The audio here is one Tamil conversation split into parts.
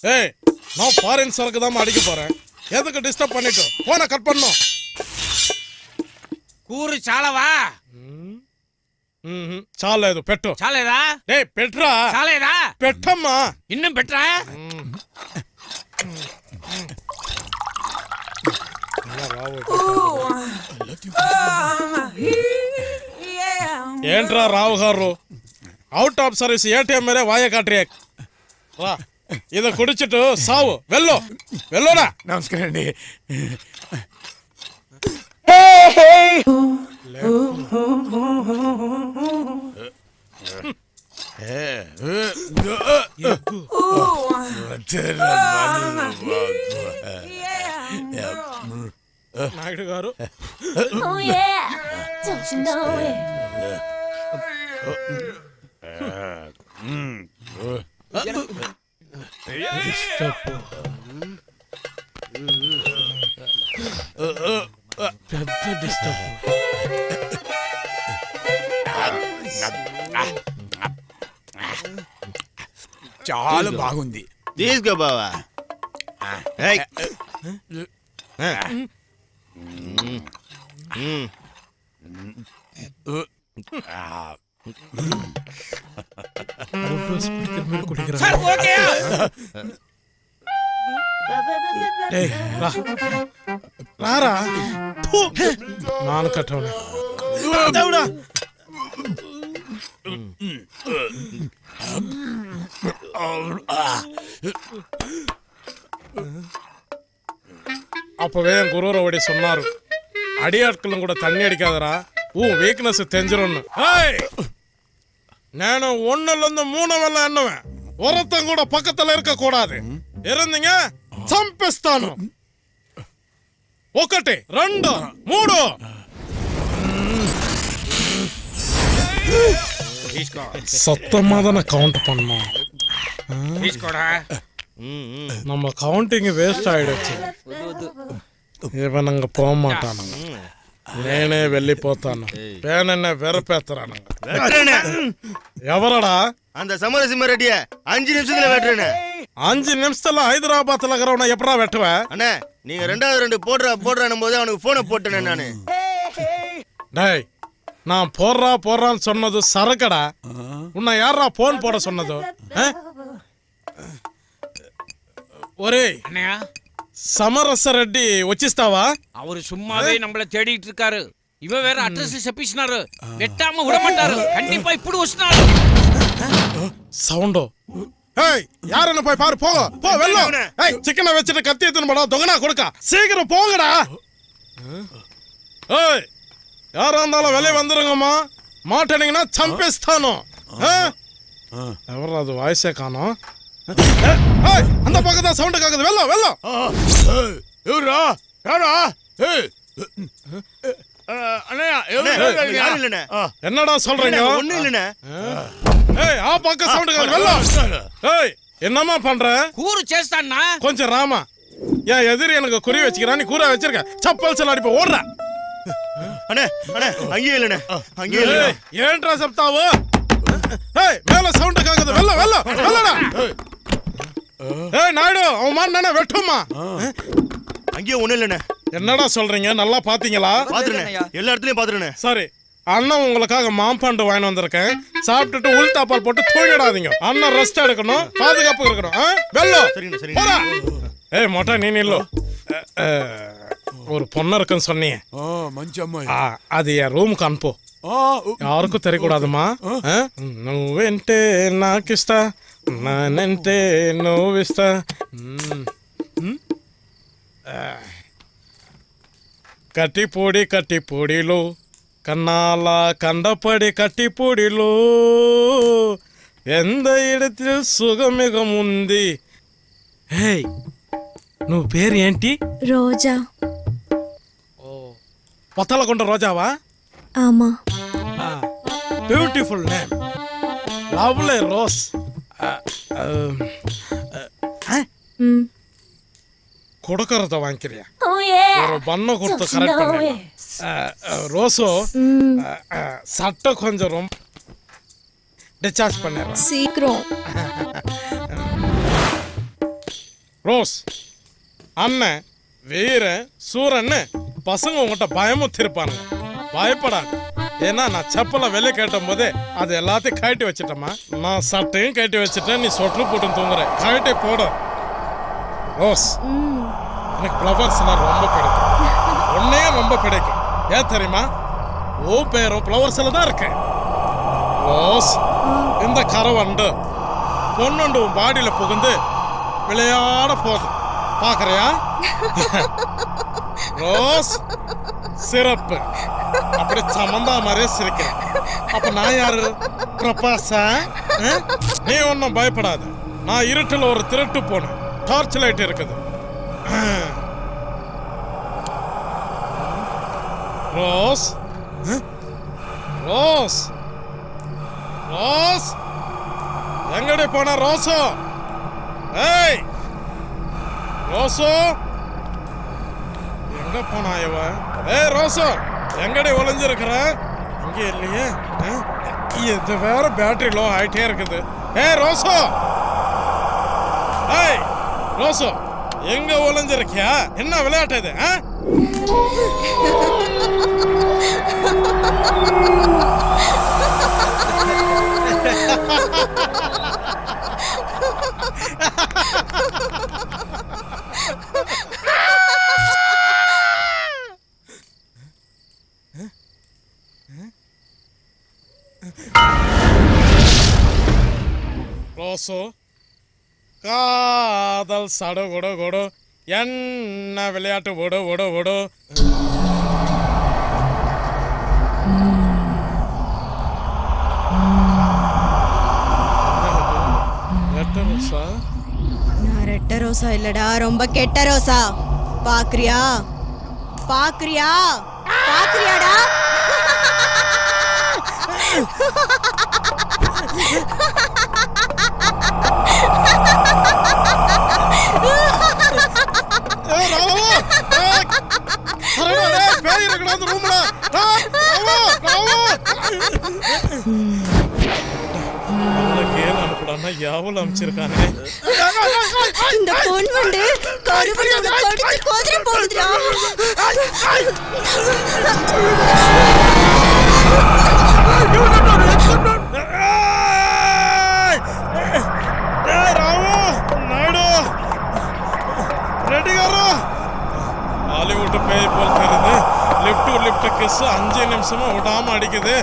ஏய் நான் ஃபாரின் சரக்கு தான் அடிக்க போறேன் எதுக்கு டிஸ்டர்ப் பண்ணிட்டு போன கட் பண்ணும் కూరు చాలవా మ్మ్. చాలేదు పెట్టు చాలేదా ఏ పెట్రా చాలేదా పెట్టమ్మా ఇన్నం పెట్టరా ఏంట్రా Rao garu out of service ATM మీరే వాయ కాట్రియా రా ఇத కుడిచిట్టు సావు వెళ్ళు వెళ్ళురా నమస్కారం అండి నాయుడు గారు Oh yeah, don't you know it? పెద్ద డిస్టర్బ్ చాలా బాగుంది. తీసుకో బావా. ఏయ్. నాన్న కట్టవని దేవుడా அப்பவே என் குருவர் அப்படி சொன்னாரு அடியாட்களும் கூட தண்ணி அடிக்காதடா உன் வீக்னஸ் தெரிஞ்சிரும்னு ஏய் నేను ஒண்ணுல மூணு வெள்ள எண்ணுவேன் ஒருத்தன் கூட பக்கத்துல இருக்க கூடாது இருந்தீங்க చంపేస్తాను ఒకటి రెండు మూడు சத்தமாக தான் நான் கவுண்ட் பண்ணோம் நம்ம கவுண்டிங் வேஸ்ட் ஆயிடுச்சு. இவன் அங்கே போக மாட்டானுங்க. నేనే వెళ్ళిపోతాను పేనన్న వెరపేస్తాను எவரடா? அந்த சமரசிம்ம ரெட்டிய அஞ்சு நிமிஷத்துல வெட்டுறேன்னு அஞ்சு நிமிஷத்துல ஹைதராபாத்ல இருக்கிறவன எப்படா வெட்டுவேன் அண்ணே நீங்க ரெண்டாவது ரெண்டு போடுற போடுறானும் போது அவனுக்கு போனை போட்டுனே நானு. டேய் நான் போடுறா போடுறான்னு சொன்னது சரக்கடா. உன்னை யாரா போன் போட சொன்னது? ஒரே அண்ணையா சமரச ரெட்டி வச்சிஸ்தாவா? அவர் சும்மாவே நம்மள தேடிட்டு இருக்காரு. இவ வேற அட்ரஸ் செப்பிச்சினாரு. வெட்டாம விட மாட்டாரு. கண்டிப்பா இப்படி வச்சினாரு. சவுண்டோ? ஏய் என்ன போய் பாரு போக போ வெள்ளோ ஏய் சிக்கனை வச்சுட்டு கத்தி எடுத்துன்னு போடா தொகனா கொடுக்கா. சீக்கிரம் போங்கடா. ஏய் யாரா இருந்தாலும் வெளியே வந்துருங்கம்மா. மாட்டேனீங்கன்னா சம்பேஸ்தானோ எவர் அது வாய்ஸே காணும்? அந்த பக்கம் தான் சவுண்டு கேக்குது. வெள்ளம் வெள்ளம். இவரா யாரா? என்னடா சொல்றீங்க? ஒண்ணு இல்லண்ணே. ஏய் ஆ பக்கம் சவுண்டு கேக்குது. வெள்ளம். ஏய் என்னம்மா பண்ற? கூறு சேஸ்தான்னா கொஞ்சம் ராமா. ஏன் எதிரி எனக்கு குறி வச்சுக்கிறான் நீ கூற வச்சிருக்க. சப்பல் செல்ல அடிப்ப ஓடுற. அண்ணே அண்ணே அங்கேயே இல்லண்ணே. அங்கேயே இல்ல ஏன்டா சப்தாவு ஏய் மேல சவுண்ட் கேக்குது. வெல்ல வெல்ல வெல்லடா. ஏய். நாயுடு அவன் மாறினானே வெட்டுமா? அங்கேயே ஒண்ணு இல்லண்ணே. என்னடா சொல்றீங்க? நல்லா பாத்தீங்களா? பாத்துறேன் எல்லா இடத்துலயும் பாத்துறேன் சாரி அண்ணன் உங்களுக்காக மாம்பாண்டு வாங்கி வந்திருக்கேன். சாப்பிட்டுட்டு உளுத்தாப்பால் போட்டு தூங்கிடாதீங்க. அண்ணன் ரெஸ்ட் எடுக்கணும். பாதுகாப்பு இருக்கணும். வெள்ளோ சரிங்க சரிங்க ஏய் மொட்டை நீ நில்லோ. ஒரு பொண்ணு இருக்குன்னு சொன்னீங்க ஆ, మంచి అమ్మాయి ఆ, అది ఆ రూమ్ కనుపో ఆ, ఉ- ఎవరికి తెలియకూడదమ్మా ఆ? నువ్వంటే నాకిస్తా నానంటే నువ్విస్తా మ్మ్. మ్మ్? ఆ. కట్టిపూడి కట్టిపూడిలో కన్నాల కండపడి కట్టిపూడిలో ఎంత இடத்தில் సుగమిగం ఉంది హే నువ్వు పేరు ఏంటి రోజా పొత్తలకుంట రోజావా ஆமா பியூட்டிஃபுல் நேம் லவ்லி ரோஸ் ம் கொடுக்கறத வாங்கிக்கிறியா Oh yeah. ஒரு பண்ணை கொடுத்து Don't you கரெக்ட் know பண்ண it? ரோஸோ ம் அஹ், அஹ், சட்டை கொஞ்சம் ரொம்ப டிஸ்சார்ஜ் பண்ணிடுறேன் சீக்கிரம் ரோஸ் அண்ணன் வீரன் சூரன்னு பசங்க உங்ககிட்ட பயமுத்திருப்பானுங்க பயப்படாது. ஏன்னா நான் செப்பலை வெளியே கேட்டும் போதே அது எல்லாத்தையும் கழட்டி வச்சிட்டேம்மா. நான் சட்டையும் கழட்டி வச்சுட்டேன் நீ சொட்டு போட்டு தூங்குற. கழட்டி போடு. ரோஸ். எனக்கு ஃப்ளவர்ஸ்னா ரொம்ப பிடிக்கும். உன்னையே ரொம்ப பிடிக்கும். ஏன் தெரியுமா? ஓ பேரும் ஃப்ளவர்ஸில் தான் இருக்கேன். ரோஸ். இந்த கரவண்டு பொண்ணுண்டு உன் பாடியில் புகுந்து விளையாட போகுது பாக்குறியா? ரோஸ் சிறப்பு. அப்படி சமந்தா மாதிரியே சிரிக்கிறேன். அப்ப நான் யாரு? பிரபாசா நீ ஒன்றும் பயப்படாத. நான் இருட்டில் ஒரு திருட்டு போனேன். டார்ச் லைட் இருக்குது. ரோஸ் ரோஸ் ரோஸ் எங்கடி போன ரோசோ ஏய் ரோசோ எங்க போனா இவ ஏய் ரோசோ எங்கடி ஒளிஞ்சிருக்கிற? இங்கே இல்லையே. ஆ? இது வேற பேட்டரி லோ ஆயிட்டே இருக்குது. ஏய் ரோசோ! ஏய் ரோசோ எங்க ஒளிஞ்சிருக்கியா? என்ன விளையாட்டு இது ஆ? ரோசோ காதல் சடு கொடு கொடு என்ன விளையாட்டு விடு எட்டு ரோசா? நான் ரெட்ட ரோசா இல்லடா ரொம்ப கெட்ட ரோசா. பாக்குறியா? பாக்குறியா? பாக்குறியாடா? பேய் இருக்குடா இந்த ரூம்ல. யாவல் அமைச்சிருக்கானே இந்த பொன் வந்து கருவறை கடிச்சு கோதிர போகுதுடா ஏய்! பேய் போல் தெரியுது. லிஃப்ட் டு லிஃப்ட் கிஸ் அஞ்சு நிமிஷமா விடாம அடிக்குது.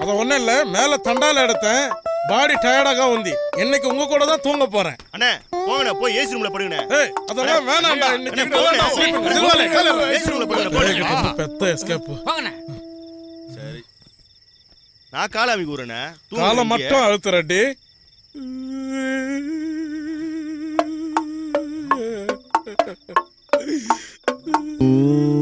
அது ஒண்ணும் இல்ல மேல தண்டால எடுத்தேன். பாடி டயர்டாக உந்தி. இன்னைக்கு உங்க கூட தான் தூங்க போறேன். அண்ணே போங்கண்ணே போய் ஏசி ரூம்ல படுங்கண்ணே. ஏய் அதெல்லாம் வேணாம்டா. இன்னைக்கு. ஏசி ரூம்ல போடுங்க. பெத்த எஸ்கேப் சரி. நான் காலை அமைக்க விடுறேண்ணே காலை மட்டும் அழுத்து うん。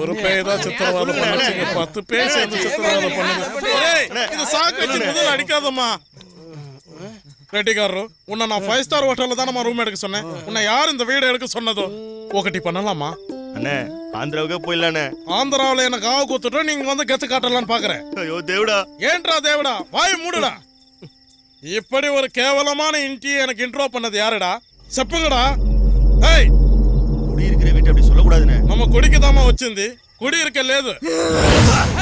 ஒரு பேர் தான் சித்திரவதை பண்ணுங்க. பத்து பேர் சேர்ந்து சித்திரவதை அடிக்காதம்மா. ரெட்டிகாரரு உன்னை நான் ஃபைவ் ஸ்டார் ஹோட்டல்ல ரூம் எடுக்க சொன்னேன். உன்னை யார் இந்த வீடு எடுக்க சொன்னதோ? ஒகட்டி பண்ணலாமா? அண்ணே ஆந்திராவுக்கே போயிடலானே ஆந்திராவில் எனக்கு ஆவு கொடுத்துட்டு நீங்க வந்து கெத்து காட்டலாம்னு பாக்குறேன். தேவடா. ஏன்டா தேவடா? வாய் மூடுடா. இப்படி ஒரு கேவலமான இன்டி எனக்கு இன்ட்ரோ பண்ணது யாருடா? செப்புங்கடா. ஏய் குடி இருக்கிற కూడదునే మమ్మ కొడికిదామా குடி இருக்க లేదు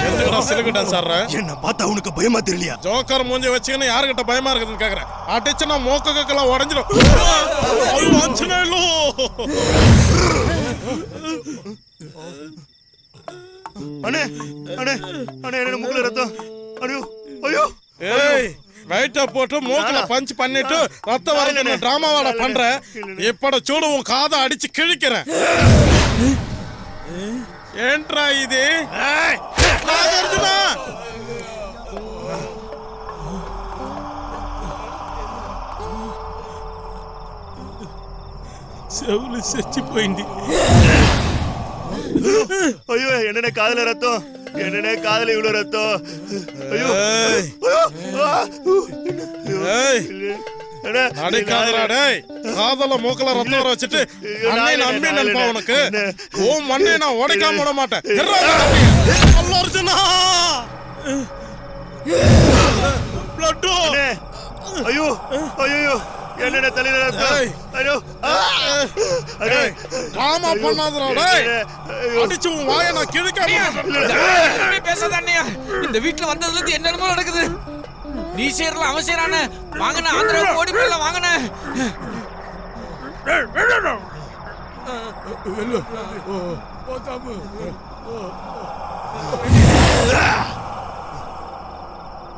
எதுக்குடா சிறுகிட்டேன் என்ன பார்த்தா அவனுக்கு பயமா தெரியலையா? ஜோக்கர் மூஞ்சி வச்சுக்கின்னு யாருக்கிட்ட பயமா இருக்குதுன்னு கேக்குறேன் அடிச்சுனா மோக்க கக்கெல்லாம் உடஞ்சிடும். அது வாஞ்சனே இல்லோ அண்ணே அண்ணே அண்ணே என்ன மூக்குல ரத்தம். அடியோ ஐயோ ஏய் వెయిట్ పోటు మూకల పంచ్ పన్నిట్టు రత్త వరకు నేను డ్రామావాడ పண்ற ఇప్పుడు చూడు உன் காதை அடிச்சு கிழிக்கிறேன் ఏంట్రా ఇది నాగార్జున చెవులు చచ్చిపోయింది అయ్యో ఎండనే కాదులే రత్తం என்னென்ன காதுல இவ்வளவு ரத்தம்? ஐயோ காதல மூக்கல ரத்தம் வர வச்சுட்டு அண்ணே நம்பி நினைப்பா உனக்கு. ஓ மண்ணை நான் உடைக்காம விட மாட்டேன். அர்ஜுனா. ஐயோ ஐயோ. என்னென்ன தலையில. ஐயோ ஆ, அண்ணே, டிராமா பண்ணாதடா டேய். ஐயோ. அடிச்சு உன் வாயை நான் கிழிக்காம பேசாத அண்ணையா. இந்த வீட்டுல வந்ததுல இருந்து என்னென்னமோ நடக்குது. நீ செய்யறல அவன் செய்யறானே வாங்கின ஆந்திராவுக்கு ஓடி போயிடலாம் வாங்கின.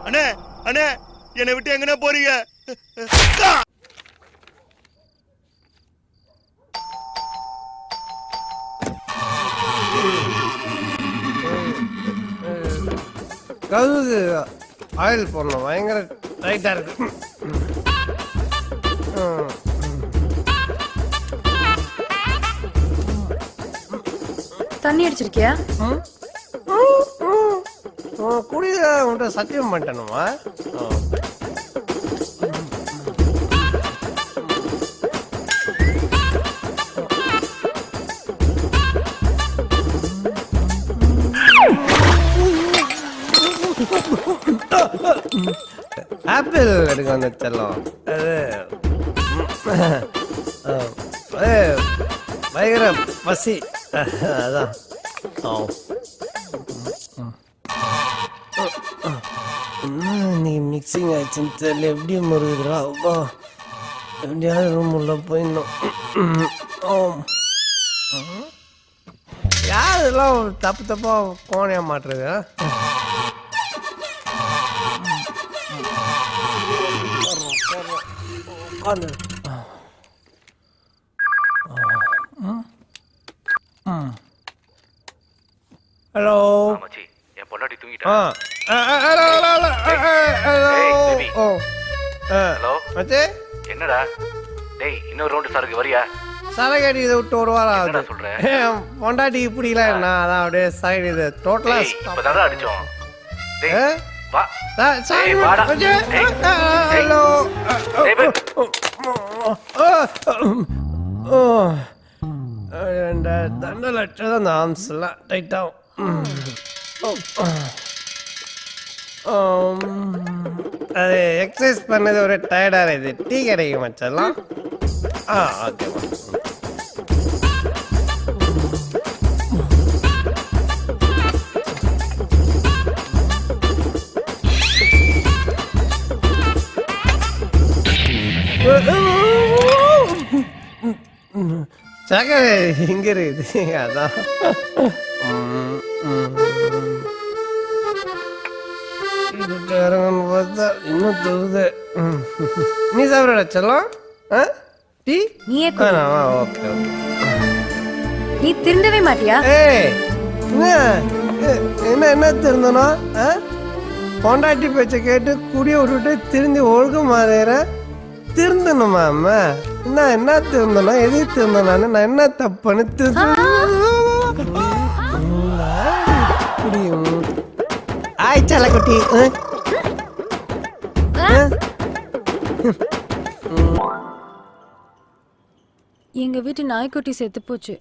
அண்ணே அண்ணே என்னை விட்டு எங்கண்ணே போறீங்க? கழுவுக்கு ஆயில் போடணும் பயங்கர டைட்டாக இருக்கு. தண்ணி அடிச்சிருக்கியா? ம், குடித உன்ட்ட சத்தியம் பண்ணிட்டேனுமா? ஆப்பிள் எடுக்க வந்து செல்லம். அது. பயங்கர பசி. அதான். நீ மிக்சிங் ஆயிடுச்சுன்னு தெரியல. எப்படி முருகுதுரா அப்பா. எப்படியாவது ரூம் உள்ள போயிடணும். யார் இதெல்லாம் தப்பு தப்பா கோணையா மாட்டுறது ஆ? உட்காந்து ஹலோ மச்சி என் பொண்டாட்டி தூங்கிட்டா. ஹலோ ஹலோ ஹலோ ஆ, ஆ, ஹலோ? மச்சே? என்னடா? டேய் இன்னொரு ரவுண்டு சரக்கு வரியா? சரக்கு அடிக்கிறத விட்டு ஒரு வாரம் ஆகுது. சொல்ற? ஏன் பொண்டாட்டி இப்படிலாம் என்ன? அதான் அப்படியே சைடு இது டோட்டலா டேய் இப்பதான்டா அடிச்சோம். டேய் ஹலோ. டேய், பே. ரெண்டு லட்சம் தான் ஆம்ஸ்லாம் டைட்டாகும் அது எக்ஸசைஸ் பண்ணது ஒரு டயர்டாக இருக்குது. டீ கிடைக்கும் மச்செல்லாம் ஆ ஓகேம்மா சக்கரை இங்க இருக்குது. அதான். இறங்கன்னு பார்த்தா இன்னும் தொகுது. நீ சாப்பிட செல்லம்? ஆ? டீ? நீயே. வேணாமா ஓகே நீ திருந்தவே மாட்டியா? ஏய் என்ன? என்ன திருந்தணும் ஆ? பொண்டாட்டி பேச்சை கேட்டு குடிய விட்டுட்டு திருந்தி ஒழுக்கமா இருக்கிற திருந்தணுமா அம்மா என்ன என்ன திருந்தணும்? எது திருந்தணும் நான் என்ன தப்புன்னு ஆய் குட்டி எங்க வீட்டு நாய்க்குட்டி செத்து போச்சு.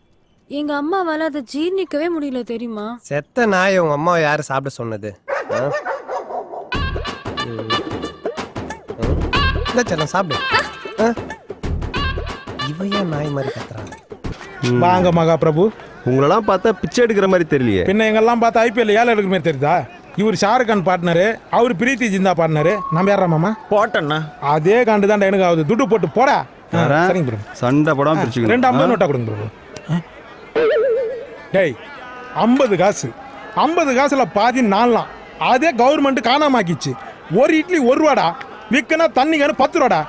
எங்க அம்மாவால அதை ஜீர்ணிக்கவே முடியல தெரியுமா? செத்த நாய் உங்க அம்மாவை யாரு சாப்பிட சொன்னது. இந்த செல்லம் சாப்பிடு. ஆ? இவ ஏன் நாய் மாதிரி கத்துறா? வாங்க மகா பிரபு உங்களெல்லாம் பார்த்தா பிச்சை எடுக்கிற மாதிரி தெரியலையே. பின்ன எங்கெல்லாம் பார்த்தா ஐபிஎல் ஏழை எடுக்கிற மாதிரி தெரியுதா? இவர் ஷாருக் கான் பார்ட்னரு அவர் பிரீத்தி ஜிந்தா பார்ட்னரு நம்ம யாரா மாமா? போட்டேண்ணா. அதே காண்டு தான் எனக்கு ஆகுது. துட்டு போட்டு போடா. சரிங்க பிரபு சண்டை போடாம ரெண்டு பிரிச்சுக்கணும் ஐம்பது நோட்டா கொடுங்க பிரபு ஆ. டேய் ஐம்பது காசு. ஐம்பது காசுல பாதி நாலாம் அதே கவர்மெண்ட் காணாம ஆக்கிச்சு. ஒரு இட்லி ஒரு ரூபாடா. விற்கனா தண்ணிக்கான பத்து ரூபாடா.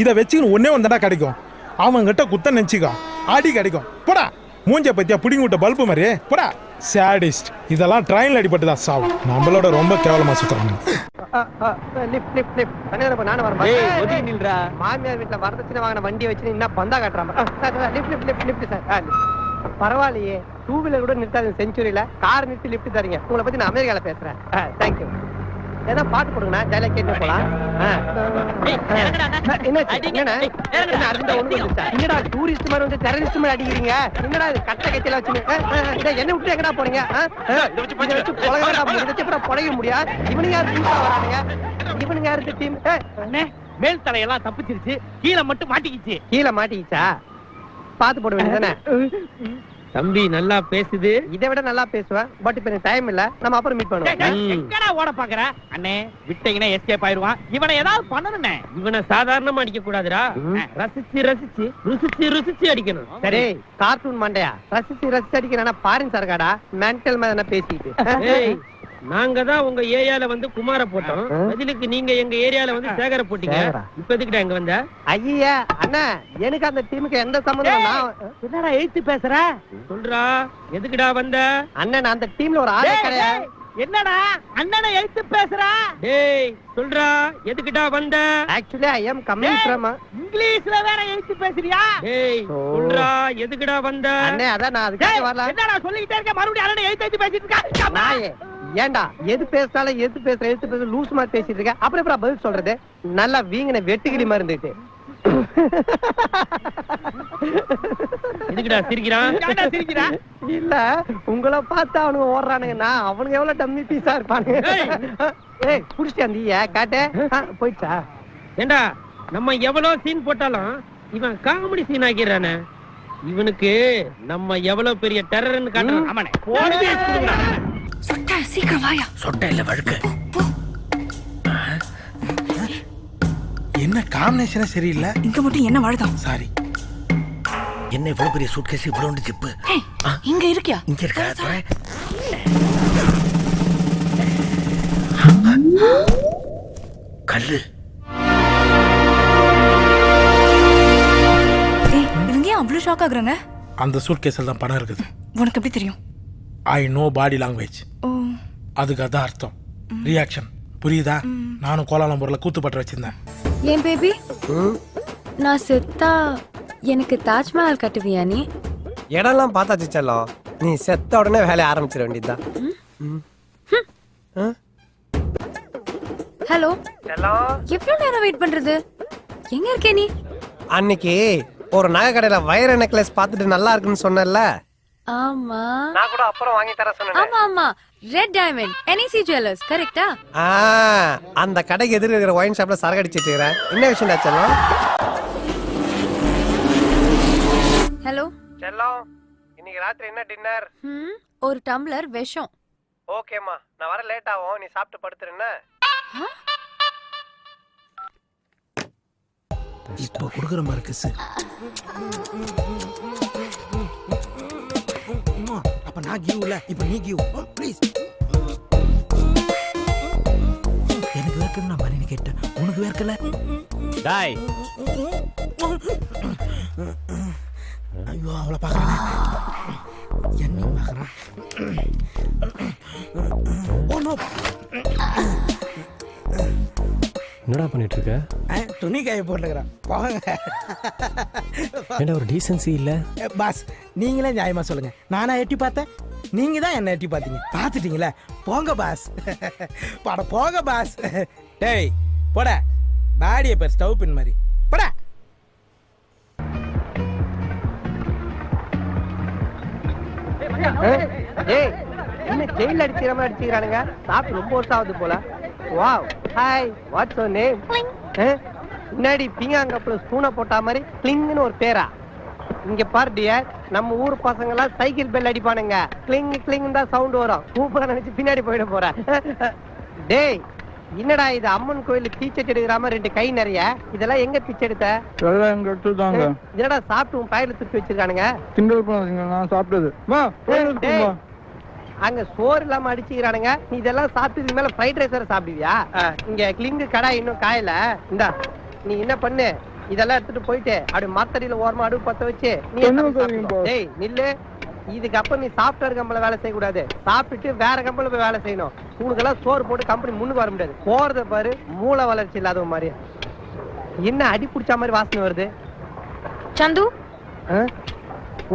இதை வச்சுக்கின்னு ஒன்னே ஒன்று கிடைக்கும். அவன்கிட்ட குத்த நினச்சிக்கோ. அடி கிடைக்கும். போடா. மூஞ்ச பத்தியா பிடிங்கி விட்ட பல்பு மாதிரி. போடா. சேடிஸ்ட் இதெல்லாம் ட்ரெயினில் அடிபட்டு தான் சாவும் நம்மளோட ரொம்ப கேவலமா சுத்துறாங்க லிஃப்ட் லிஃப்ட் லிஃப்ட் தனியாக நானும் வரேன். நில்றா. மாமியார் வீட்டில் வரதட்சணை வாங்கின வண்டியை வச்சு என்ன பந்தா lift. பரவாயில்லையே. டூ வீலர் கூட நிறுத்தாது செஞ்சுரியில கார் நிறுத்தி லிஃப்ட் தரீங்க. உங்களை பத்தி நான் அமெரிக்கால பேசுறேன். தேங்க்யூ ஏதோ பாட்டு போடுங்கண்ணா ஜாலியா கேட்டு போலாம்? என்னடா டூரிஸ்ட் மாதிரி வந்து டெரரிஸ்ட் மாதிரி அடிக்கிறீங்க? என்னடா இது கட்ட கத்தியில வச்சு என்ன விட்டு எங்கடா போறீங்க பொழைக்க முடியா? இவனுங்க யாரு புதுசா வரானுங்க? இவனுங்க யாரு டீம் அண்ணே. மேல் தலையெல்லாம் தப்பிச்சிருச்சு. கீழே மட்டும் மாட்டிக்கிச்சு. கீழே மாட்டிக்கிச்சா? பாத்து போட வேண்டியதானே தம்பி நல்லா பேசுது. இதை விட நல்லா பேசுவேன் பட் இப்ப எனக்கு டைம் இல்ல. நம்ம அப்புறம் மீட் பண்ணுவோம். எங்கடா ஓட பாக்குற? அண்ணே விட்டீங்கன்னா எஸ்கேப் ஆயிருவான். இவனை ஏதாவது பண்ணணும்னே இவனை சாதாரணமா அடிக்க கூடாதுடா. ரசிச்சு ரசிச்சு ருசிச்சு ருசிச்சு அடிக்கணும். சரி கார்ட்டூன் மண்டையா? ரசிச்சு ரசிச்சு அடிக்கிறா பாரின் சரகாடா மென்டல் மாதிரி பேசிட்டு? நாங்க தான் உங்க ஏரியால வந்து குமார போட்டோம். பதிலுக்கு நீங்க எங்க ஏரியால வந்து சேகர போட்டீங்க? இப்ப எதுக்குடா இங்க வந்த? ஐயா அண்ணா எனக்கு அந்த டீமுக்கு எந்த சம்மந்தம் நான் என்னடா எழுத்து பேசுற? சொல்றா எதுக்குடா வந்த? அண்ணன் அந்த டீம்ல ஒரு ஆளே கிடையாது. என்னடா அண்ணனை எழுத்து பேசுறா? டேய் சொல்றா எதுக்குடா வந்த? Actually I am coming from இங்கிலீஷ்ல வேற எழுத்து பேசுறியா? டேய் சொல்றா. எதுக்குடா வந்த? அண்ணே அதான் நான் அதுக்காக வரல. என்னடா சொல்லிக்கிட்டே இருக்க? மறுபடியும் அண்ணனை எழுத்து எழுத்து பேசிட்டு இருக்க? ஏன்டா எது பேசினாலும் எது பேசுற எது பேசுற லூஸ் மாதிரி பேசிட்டு இருக்க? அப்புறம் எப்படி பதில் சொல்றது? நல்லா வீங்கின வெட்டுக்கிளி மாதிரி இருந்துட்டு எதுக்குடா சிரிக்கிறான் ஏன்டா சிரிக்கிறான் இல்ல உங்களை பார்த்தா அவனுங்க ஓடுறானுங்கன்னா அவனுங்க எவ்வளவு டம்மி பீஸா இருப்பானுங்க. ஏய்! புடிச்சிட்டு அந்த காட்டு. போயிடுச்சா? ஏண்டா நம்ம எவ்வளவு சீன் போட்டாலும் இவன் காமெடி சீன் ஆக்கிடுறானே. இவனுக்கு நம்ம எவ்வளவு பெரிய டெரர்னு காட்டுறோம் ஆமாண்ணே கொடுங்கடா. சீக்கிரம் வாயா. சொட்ட இல்ல வழுக்கு. என்ன காம்பினேஷனே சரியில்லை? இங்க மட்டும் என்ன வாழுதான் சாரி என்ன இவ்வளவு பெரிய சூட்கேஸ் இவ்வளவு ஜிப்பு இங்க இருக்கியா? இங்க இருக்கா? கல்லு. இவங்க ஏன் அவ்வளவு ஷாக் ஆகுறாங்க? அந்த சூட் கேஸில் தான் பணம் இருக்குது. உனக்கு எப்படி தெரியும்? ஐ நோ பாடி லாங்குவேஜ் அதுக்கு அதான் அர்த்தம். ரியாக்ஷன் புரியுதா? நானும் கோலாலம்பூரில் கூத்துப்பட்டு வச்சிருந்தேன். ஏன் பேபி நான் செத்தா எனக்கு தாஜ்மஹால் கட்டுவியா நீ? இடம்லாம் பார்த்தாச்சு செல்லம் நீ செத்த உடனே வேலைய ஆரம்பிச்சிட வேண்டியதுதான். ஹலோ? எவ்வளவு நேரம் வெயிட் பண்றது? எங்க இருக்கே நீ? அன்னைக்கு ஒரு நகை கடையில வைர நெக்லஸ் பார்த்துட்டு நல்லா இருக்குன்னு சொன்னேன்ல. ஆமா. நான் கூட அப்புறம் வாங்கி தர சொன்னேன். ஆமா ஆமா. ரெட் டைமண்ட் என்இசி ஜுவல்லர்ஸ் கரெக்டா ஆ? அந்த கடைக்கு எதிர இருக்கிற ஒயின் ஷாப்ல சரக்கு அடிச்சிட்டு இருக்கிறேன் என்ன விஷயம் செல்லம்? ஹலோ செல்லம் இன்னைக்கு ராத்திரி என்ன டின்னர் ம் ஒரு டம்ளர் விஷம். ஓகேம்மா நான் வர லேட் ஆகும். நீ சாப்பிட்டு படுத்துருன்னு இப்போ கொடுக்குற மாதிரி இருக்கு சார் அப்ப நான் கிவ் இல்ல இப்ப நீ கிவ் ப்ளீஸ் எனக்கு வேர்க்குது நான் மணி கேட்டேன். உனக்கு வேர்க்கல டாய். ஐயோ அவளை பார்க்கறானே. என்ன பார்க்கறான். Oh no. என்னடா பண்ணிட்டு இருக்க? துணி காய போட்டுக்கிறான் போங்க. என்ன ஒரு டீசன்சி இல்ல? பாஸ் நீங்களே நியாயமா சொல்லுங்க. நானா எட்டி பார்த்தேன்? நீங்க தான் என்ன எட்டி பார்த்தீங்க. பார்த்துட்டீங்களே? போங்க பாஸ். பட போங்க பாஸ். டேய் போட. பாடியை பேர் ஸ்டவ் பின் மாதிரி. போட. ஏய் இன்னும் ஜெயில அடிக்கிற மாதிரி அடிச்சுக்கிறானுங்க? சாப்பிட்டு ரொம்ப வருஷம் ஆகுது போல. Wow hi what's your name முன்னாடி பிங்காங்கப்புல ஸ்பூனை போட்டா மாதிரி கிளிங்னு ஒரு பேரா. இங்க பாரு டியர் நம்ம ஊர் பசங்க எல்லாம் சைக்கிள் பெல் அடிப்பானுங்க. கிளிங் கிளிங் தான் சவுண்ட் வரும். கூப்பிட நினைச்சு பின்னாடி போயிட போற. டேய் என்னடா இது அம்மன் கோயில் பீச்சட் எடுக்கிற மாதிரி ரெண்டு கை நிறைய? இதெல்லாம் எங்க பிச்சை எடுத்த? எல்லாம் எங்க எடுத்துதாங்க என்னடா சாப்பிட்டு உன் பாயில தூக்கி வச்சிருக்கானுங்க? கிண்டல் பண்ணாதீங்க நான் சாப்பிட்டது. அங்க சோறு இல்லாம அடிச்சுக்கிறானுங்க. நீ இதெல்லாம் சாப்பிட்டு இதுக்கு மேல ஃப்ரைட் ரைஸ் வேற சாப்பிடுவியா? இங்க கிளிங்கு கடாய் இன்னும் காயல. இந்தா. நீ என்ன பண்ணு? இதெல்லாம் எடுத்துட்டு போயிட்டு அப்படி மத்தடியில ஓரமா அடுப்பு பத்த வச்சு நீ. டேய் நில்லு. இதுக்கப்புறம் நீ சாஃப்ட்வேர் கம்பெனில வேலை செய்யக்கூடாது. சாப்பிட்டுட்டு வேற கம்பெனில போய் வேலை செய்யணும். உனக்கெல்லாம் சோறு போட்டு கம்பெனி முன்னுக்கு வர முடியாது. போறத பாரு மூளை வளர்ச்சி இல்லாத மாதிரி. என்ன அடி பிடிச்ச மாதிரி வாசனை வருது? சந்து?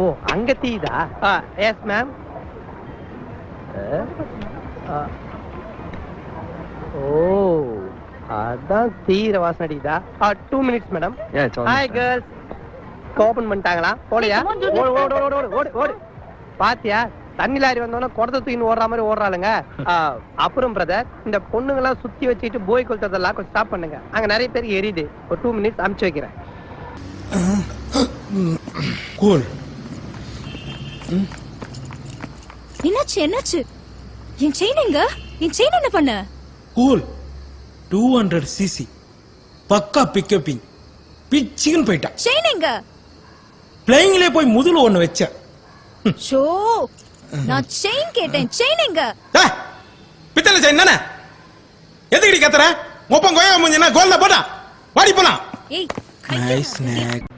ஓ அங்க தீதா? எஸ் மேம் ஓ. அதான் தீர வாசனை அடிக்குதா two minutes madam hi girls open பண்ணிட்டாங்களா? போலையா? ஓடு ஓடு ஓடு ஓடு ஓடு ஓடு. பாத்தியா? தண்ணி லாரி வந்தோன்னா குடத்தை தூக்கின்னு ஓடுற மாதிரி ஓடுறாளுங்க அப்புறம் பிரதர் இந்த பொண்ணுங்கெல்லாம் சுத்தி வச்சுட்டு போய் கொளுத்ததெல்லாம் கொஞ்சம் ஸ்டாப் பண்ணுங்க. அங்க நிறைய பேருக்கு எரியுது. ஒரு டூ மினிட்ஸ் அமுச்சு வைக்கிறேன். கூல் என்னாச்சு என்னாச்சு? என் செயின் எங்க? என் செயின் என்ன பண்ண? கூல் டூ ஹண்ட்ரட் சிசி பக்கா பிக்கப்பிங் பிச்சுக்குன்னு போயிட்டான் செயின் எங்க? பிளேயிங்லேயே போய் முதல்ல ஒன்று வச்சேன். ஷோ நான் செயின் கேட்டேன். செயின் எங்க? பித்தளை செயின் தானே? எதுக்கடி கத்துற? ஒப்பம் கோயா முடிஞ்சுனா கோல்ல போட்டா வாடி போலாம். ஏய் நைஸ் ஸ்நாக்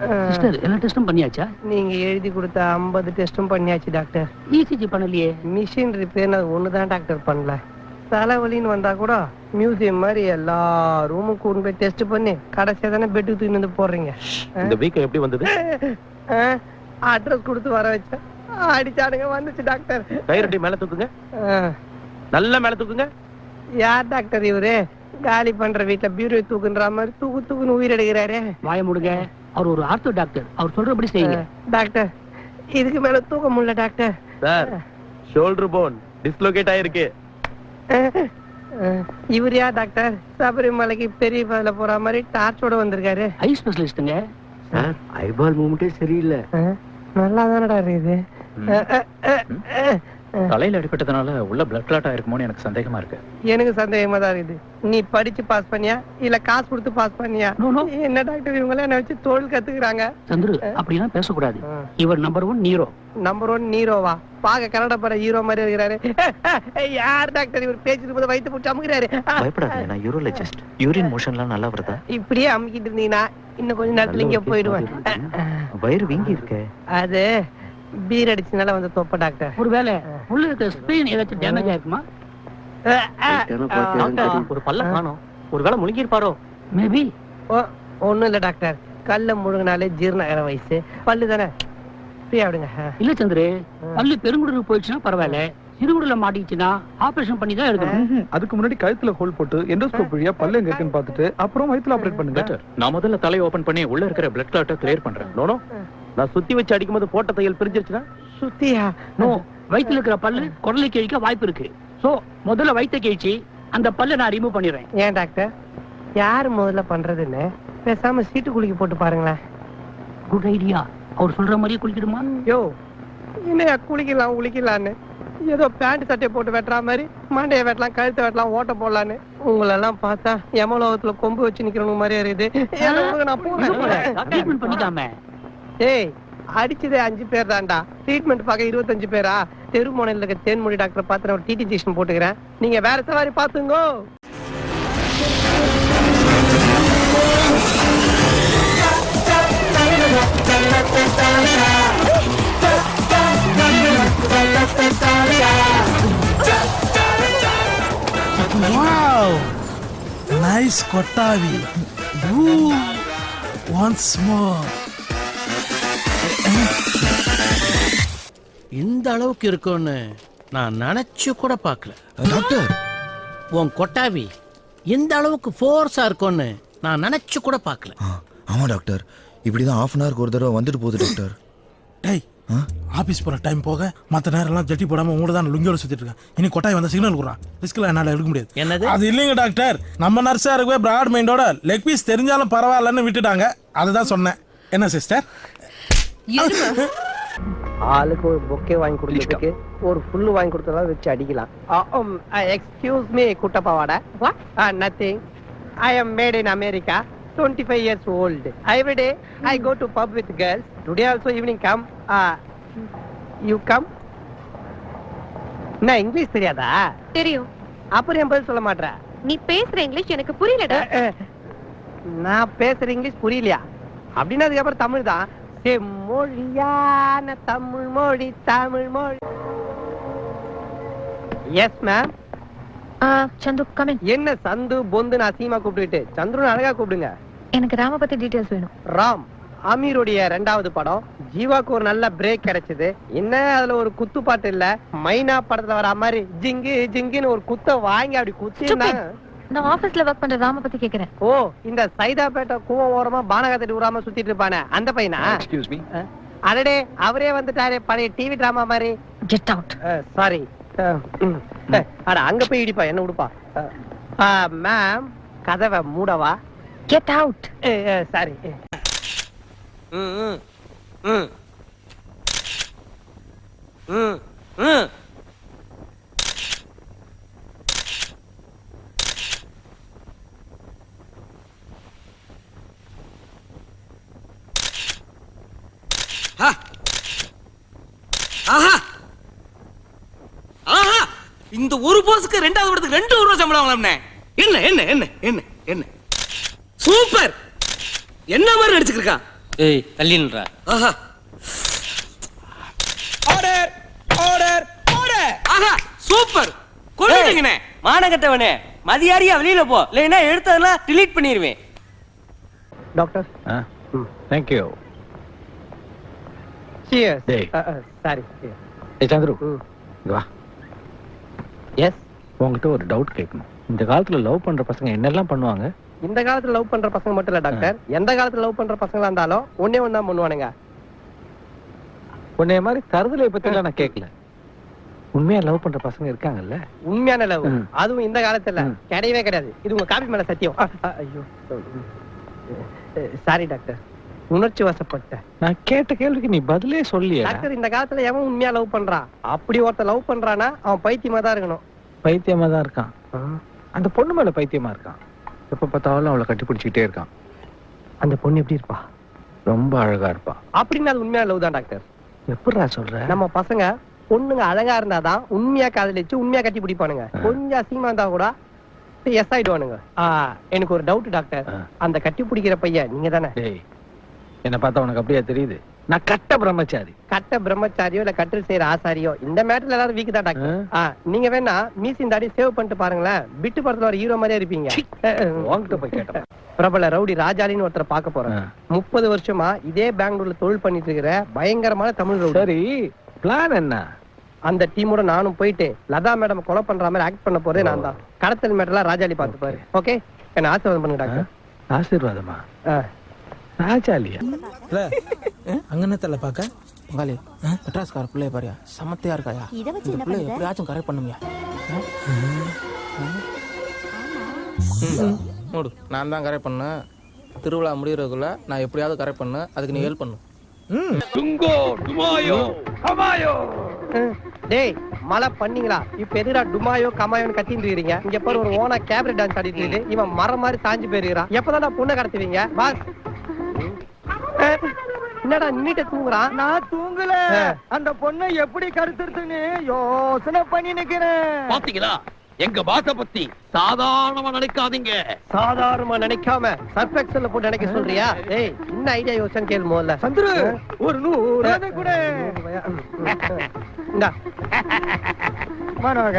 சிஸ்டர் எல்லா டெஸ்டும் பண்ணியாச்சா? நீங்க எழுதி கொடுத்த ஐம்பது டெஸ்டும் பண்ணியாச்சு டாக்டர். இசிஜி பண்ணலையே? மிஷின் ரிப்பேர் அது ஒண்ணுதான் டாக்டர் பண்ணல. தலைவலின்னு வந்தா கூட மியூசியம் மாதிரி எல்லா ரூமும் கூண்டு போய் டெஸ்ட் பண்ணி கடைசியா தானே பெட்டுக்கு தூக்கி வந்து போடுறீங்க. இந்த வீக்கம் எப்படி வந்தது? அட்ரஸ் கொடுத்து வர வச்சேன். அடிச்சாடுங்க வந்துச்சு டாக்டர். கைரட்டி மேல தூக்குங்க. நல்லா மேல தூக்குங்க. யார் டாக்டர் இவரு? காலி பண்ற வீட்டுல பியூரோ தூக்குன்ற மாதிரி தூக்கு தூக்குன்னு உயிர் எடுக்கிறாரு. வாய முடுங்க. அவர் ஒரு ஆர்த்தோ டாக்டர். அவர் சொல்றபடி செய்யுங்க. டாக்டர் இதுக்கு மேல தூக்க முடியல doctor. Sir shoulder bone dislocate ஆயிருக்கு. இவர் யார் டாக்டர்? சபரிமலைக்கு பெரிய பதில போற மாதிரி டார்ச்சோட வந்திருக்காரு. ஐ ஸ்பெஷலிஸ்ட்டுங்க சார் ஐபால் மூமெண்டே சரியில்லை. நல்லா தானடா இருக்குது. தலையில அடிபட்டதுனால உள்ள பிளட் கிளாட் ஆயிருக்குமோன்னு எனக்கு சந்தேகமா இருக்கு. எனக்கு சந்தேகமா தான் இருக்குது. நீ படிச்சு பாஸ் பண்ணியா? இல்ல காசு கொடுத்து பாஸ் பண்ணியா. என்ன டாக்டர் இவங்க எல்லாம் என்ன வச்சு தொழில் கத்துக்கிறாங்க? சந்துரு அப்படிலாம் பேசக்கூடாது. இவர் number one hero number one நீரோவா பாக்க கன்னட பட ஹீரோ மாதிரி இருக்கிறாரு. யார் டாக்டர் இவர் பேசிட்டு போது வயித்து பிடிச்சி அமுக்கிறாரு. பயப்படாதீங்க நான் யூரோலஜிஸ்ட் யூரின் மோஷன்லாம் நல்லா வருதா? இப்படியே அமுக்கிட்டு இருந்தீங்கன்னா இன்னும் கொஞ்ச நேரத்துல இங்க போயிடுவேன். வயிறு வீங்கி இருக்கே அது பீர் அடிச்சனால வந்து தொப்ப டாக்டர். ஒருவேளை உள்ள இருக்க ஸ்பிரெயின் ஏதாச்சும் டேமேஜ் ஆயிருக்குமா? ஒரு பல்ல காணோம். ஒரு வேளை முழுங்கிருப்பாரோ மேபி ஒண்ணும் இல்ல டாக்டர். கல்ல முழுங்கினாலே ஜீரண வயசு. பல்லு தானே? ஃப்ரீயா விடுங்க. இல்ல சந்திரு பல்லு பெருங்குடலுக்கு போயிடுச்சுன்னா பரவாயில்ல. சிறுகுடல மாட்டிச்சுன்னா ஆபரேஷன் பண்ணி தான் எடுக்கணும் அதுக்கு முன்னாடி கழுத்துல ஹோல் போட்டு எண்டோஸ்கோப் வழியா பல்ல எங்க இருக்குன்னு பார்த்துட்டு அப்புறம் வயித்துல ஆபரேட் பண்ணுங்க. நான் முதல்ல தலையை ஓபன் பண்ணி உள்ள இருக்கிற பிளட் கிளாட்டை கிளியர் பண்றேன். நோனோ நான் சுத்தி வச்சு அடிக்கும்போது போட்ட தையல் பிரிஞ்சிருச்சுன்னா? சுத்தியா? நோ வயித்துல இருக்கிற பல்லு குடலை கிழிக்க வாய்ப்பு இருக்கு. சோ முதல்ல வயித்தை கிழிச்சு அந்த பல்லை நான் ரிமூவ் பண்ணிடுறேன். ஏன் டாக்டர்? யாரு முதல்ல பண்றதுன்னு பேசாம சீட்டு குலுக்கி போட்டு பாருங்களேன். குட் ஐடியா அவர் சொல்ற மாதிரியே குளிக்கிடுமா? யோ என்னையா குளிக்கலாம் குளிக்கலான்னு ஏதோ பேண்ட் சட்டை போட்டு வெட்டுற மாதிரி மண்டைய வெட்டலாம் கழுத்தை வெட்டலாம் ஓட்ட போடலான்னு. உங்களெல்லாம் பார்த்தா யமலோகத்துல கொம்பு வச்சு நிக்கிறவங்க மாதிரியே இருக்குது. நான் போறேன். பண்ணிக்காம. ஏய் அடிச்சதே அஞ்சு பேர் தான்டா. ட்ரீட்மெண்ட் பார்க்க இருபத்தஞ்சு பேரா? தெருமோனையில் இருக்க தேன்மொழி டாக்டர் பார்த்து நான் ஒரு டிடி ஜெக்ஷன் போட்டுக்கிறேன். நீங்க வேற சவாரி பாத்துங்கோ Nice Kotavi. கொட்டாவி once more. இந்த அளவுக்கு இருக்கும்னு நான் நினைச்சு கூட பார்க்கல. டாக்டர்! உன் கொட்டாவி இந்த அளவுக்கு ஃபோர்ஸா இருக்கும்னு நான் நினைச்சு கூட பார்க்கல. ஆமா டாக்டர். இப்படிதான் ஹாஃப் அன் ஹவருக்கு ஒரு தடவை வந்துட்டு போகுது டாக்டர். டேய் ஆபீஸ் போற டைம் போக மத்த நேரம் எல்லாம் ஜட்டி போடாம உங்களோட தான் லுங்கியோட சுத்திட்டு இருக்கேன். இனி கொட்டாய் வந்தா சிக்னல் கொடுறான் ரிஸ்க்ல என்னால எடுக்க முடியாது. என்னது? அது இல்லைங்க டாக்டர். நம்ம நர்ஸா இருக்கவே பிராட் மைண்டோட லெக் பீஸ் தெரிஞ்சாலும் பரவாயில்லன்னு விட்டுட்டாங்க. அதுதான் சொன்னேன். என்ன சிஸ்டர் ஆளுக்கு ஒரு பொக்கே வாங்கி கொடுத்ததுக்கு ஒரு ஃபுல்லு வாங்கி கொடுத்ததா வச்சு அடிக்கலாம். Excuse me குட்டப்பாவாட. Nothing I am made in America 25 years old. Every day I go to pub with girls. Today also evening come. Uh, you come? என்ன இங்கிலீஷ் தெரியாதா? தெரியும். அப்புறம் என் பதில் சொல்ல மாட்டேற நீ பேசுற இங்கிலீஷ் எனக்கு புரியலடா. நான் பேசுற இங்கிலீஷ் புரியலையா? அப்படின்னா அதுக்கப்புறம் தமிழ் தான் செம்மொழியான தமிழ் மொழி தமிழ் மொழி. எஸ் மேம் சந்து கமின் என்ன சந்து பொந்துன்னு அசிங்கமா கூப்பிட்டுட்டு சந்துருன்னு அழகா கூப்பிடுங்க. எனக்கு ராம பத்தி டீடைல்ஸ் வேணும். ராம் அமீருடைய ரெண்டாவது படம். ஜீவாக்கு ஒரு நல்ல பிரேக் கிடைச்சது. என்ன அதுல ஒரு குத்து பாட்டு இல்ல? மைனா படத்துல வர மாதிரி ஜிங்கு ஜிங்குன்னு ஒரு குத்த வாங்கி அப்படி குத்தி நான் ஆபீஸ்ல ஒர்க் பண்ற ராம பத்தி கேக்குறேன். ஓ இந்த சைதாப்பேட்டை கூவம் ஓரமா பானகத்தடி விடாம சுத்திட்டு இருப்பானே அந்த பையனா? எக்ஸ்கியூஸ் மீ அடடே அவரே வந்துட்டாரே பழைய டிவி டிராமா மாதிரி. கெட் அவுட் சாரி அட அங்க போய் இடிப்பா என்ன விடுப்பா மேம் கதவை மூடவா? கெட் அவுட் சாரி ம் ம் ம். ம் ம் ஆஹா ஆஹா இந்த ஒரு போஸுக்கு ரெண்டாவது படத்துக்கு ரெண்டு ரூபா சம்பளம் வாங்கலாம்னே. என்ன என்ன என்ன என்ன என்ன? சூப்பர்! என்ன மாதிரி நடிச்சுக்கிருக்கான் ஏய் தள்ளி நின்றா ஆஹா. ஆர்டர் ஆர்டர் ஆர்டர் ஆஹா சூப்பர். கொண்டுட்டீங்கண்ணே. மானகட்டவனே மதியாரியா வெளியில போ. இல்லைன்னா எடுத்ததெல்லாம் delete பண்ணிடுவேன் டாக்டர்? தேங்க்யூ சியர்ஸ் டேய். சாரி ஏ சந்துரு. வா. எஸ் உங்ககிட்ட ஒரு டவுட் கேட்கணும். இந்த காலத்துல லவ் பண்ற பசங்க என்னெல்லாம் பண்ணுவாங்க? இந்த காலத்துல லவ் பண்ற பசங்க மட்டும் இல்ல டாக்டர் எந்த காலத்துல லவ் பண்ற பசங்களா இருந்தாலும் ஒண்ணு தான் பண்ணுவானுங்க. உன்னைய மாதிரி தருதலை பத்தி நான் கேட்கல. உண்மையா லவ் பண்ற பசங்க இருக்காங்கல்ல? உண்மையான லவ். அதுவும் இந்த காலத்துல. கிடையவே கிடையாது. இது உங்க காப்பி மேல சத்தியம். ஐயோ. சாரி டாக்டர் உணர்ச்சி வசப்பட்டேன் நான் கேட்ட கேள்விக்கு நீ பதிலே சொல்லியா டாக்டர் இந்த காலத்துல எவன் உண்மையா லவ் பண்றான்? அப்படி ஒருத்தன் லவ் பண்றானா அவன் பைத்தியமா தான் இருக்கணும். பைத்தியமா தான் இருக்கான். அந்த பொண்ணு மேல பைத்தியமா இருக்கான். எப்ப பார்த்தாலும் அவளை கட்டி பிடிச்சிக்கிட்டே இருக்கான். அந்த பொண்ணு எப்படி இருப்பா? ரொம்ப அழகா இருப்பா. அப்படின்னு அது உண்மையான லவ் தான் டாக்டர்? எப்படிடா சொல்ற? நம்ம பசங்க பொண்ணுங்க அழகா இருந்தாதான் உண்மையா காதலிச்சு உண்மையா கட்டி பிடிப்பானுங்க. கொஞ்சம் அசிங்கமா இருந்தா கூட எஸ் ஆயிடுவானுங்க. எனக்கு ஒரு டவுட் டாக்டர். அந்த கட்டி பிடிக்கிற பையன் நீங்க தானே என்ன பார்த்தா உனக்கு அப்படியே தெரியுது. நான் கட்ட பிரம்மச்சாரி. கட்ட பிரம்மச்சாரியோ இல்ல கட்டில் செய்யற ஆசாரியோ? இந்த மேட்டர்ல எல்லாரும் வீக் தான் டாக்டர் நீங்க வேணா மீசி இந்த அடி சேவ் பண்ணிட்டு பாருங்களேன். பிட்டு படத்துல ஒரு ஹீரோ மாதிரியே இருப்பீங்க. உன்கிட்ட போய் கேட்டேன். பிரபல ரவுடி ராஜாலின்னு ஒருத்தரை பார்க்க போறேன். முப்பது வருஷமா இதே பெங்களூர்ல தொழில் பண்ணிட்டு இருக்கிற பயங்கரமான தமிழ் ரவுடி. சரி பிளான் என்ன? அந்த டீமோட நானும் போயிட்டு லதா மேடம் கொலை பண்ற மாதிரி ஆக்ட் பண்ண போறதே நான் தான். கடத்தல் மேட்டர்லாம் ராஜாலி பார்த்துப்பாரு. ஓகே என்ன ஆசீர்வாதம் பண்ணுங்க டாக்டர் ஆசீர்வாதமா? ஆ. ராஜாலியா? அங்க என்ன தலை பார்க்க பங்காளி மெட்ராஸ்கார பிள்ளைய பாரியா சமத்தையா இருக்காயா? இதை வச்சு என்ன பண்ணுது எப்படியாச்சும் கரெக்ட் பண்ணுமியா. மூடு. நான் தான் கரெக்ட் பண்ணேன். திருவிழா முடியறதுக்குள்ள நான் எப்படியாவது கரெக்ட் பண்ணேன். அதுக்கு நீ ஹெல்ப் பண்ணு. டேய் மழை பண்ணீங்களா? இப்ப எதுடா டுமாயோ கமாயோன்னு கத்திட்டு இருக்கீங்க? இங்க பாரு ஒரு ஓனா கேபரேட் டான்ஸ் ஆடிட்டு இவன் மரம் மாதிரி சாஞ்சு போயிருக்கிறான். எப்பதான்டா பொண்ணை கடத்துவீங்க? பாஸ். என்னடா நின்னுட்டு தூங்குறான் நான் தூங்கல. அந்த பொண்ணை எப்படி கடத்துறதுன்னு யோசனை பண்ணி நிக்கிறேன். பாத்தீங்களா? எங்க பாச பத்தி சாதாரணமா நினைக்காதீங்க. சாதாரணமா நினைக்காம சர்ஃபெக்சல்ல போட்டு நினைக்க சொல்றியா? டேய் என்ன ஐடியா யோசனை கேளு முதல்ல. சந்துரு ஒரு நூறு கூட. மனோக.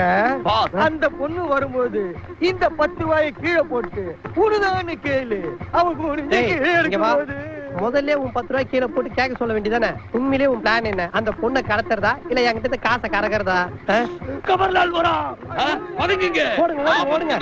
அந்த பொண்ணு வரும்போது இந்த பத்து ரூபாயை கீழே போட்டு உடுதான்னு கேளு. அவங்க முதல்ல உன் பத்து ரூபாய் கீழே போட்டு கேட்க சொல்ல வேண்டியதானே உண்மையிலே உன் பிளான் என்ன? அந்த பொண்ணை கடத்துறதா? இல்ல என்கிட்ட காசை கறக்குறதா? கவர்லால் வரா போடுங்க ஓடுங்க ஓடுங்க